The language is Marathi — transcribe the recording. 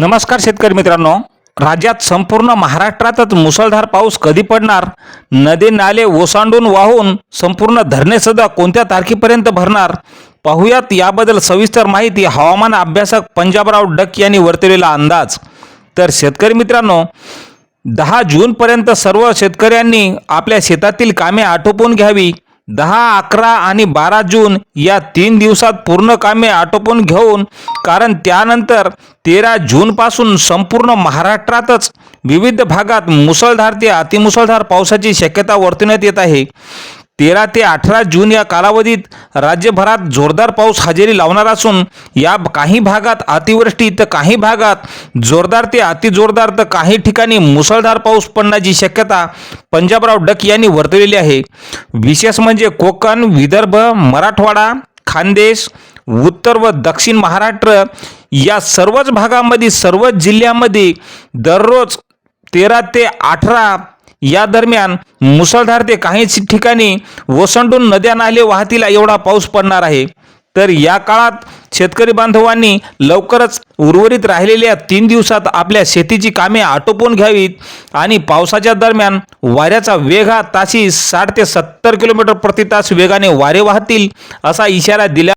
नमस्कार शेतकरी मित्रांनो. राज्यात संपूर्ण महाराष्ट्रातच मुसळधार पाऊस कधी पडणार? नदी नाले ओसांडून वाहून संपूर्ण धरणे सध्या कोणत्या तारखेपर्यंत भरणार? पाहुयात याबद्दल सविस्तर माहिती हवामान अभ्यासक पंजाबराव डक यांनी वर्तवलेला अंदाज. तर शेतकरी मित्रांनो दहा जूनपर्यंत सर्व शेतकऱ्यांनी आपल्या शेतातील कामे आटोपून घ्यावी. दहा अकरा आणि बारा जून या तीन दिवसात पूर्ण कामे आटोपून घेऊन कारण त्यानंतर तेरा जूनपासून संपूर्ण महाराष्ट्रातच विविध भागात मुसळधार ते अतिमुसळधार पावसाची शक्यता वर्तवण्यात येत आहे. तेरा ते अठरा जून या कालावधीत राज्यभरात जोरदार पाऊस हजेरी लावणार असून या काही भागात अतिवृष्टी तर काही भागात जोरदार ते अतिजोरदार तर काही ठिकाणी मुसळधार पाऊस पडण्याची शक्यता पंजाबराव डक यांनी वर्तवलेली आहे. विशेष म्हणजे कोकण विदर्भ मराठवाडा खानदेश उत्तर व दक्षिण महाराष्ट्र या सर्वच भागामध्ये सर्वच जिल्ह्यामध्ये दररोज तेरा ते अठरा या दरम्यान मुसळधार ते काही ठिकाणी ओसंडून नद्या नाले वाहतीला एवढा पाऊस पडणार आहे. तर या काळात शेतकरी बांधवांनी लवकरच उर्वरित राहिलेल्या तीन दिवसात आपल्या शेतीची कामे आटोपून घ्यावीत आणि पावसाच्या दरम्यान वाऱ्याचा वेग हा ताशी साठ ते सत्तर किलोमीटर प्रति तास वेगाने वारे वाहतील असा इशारा दिला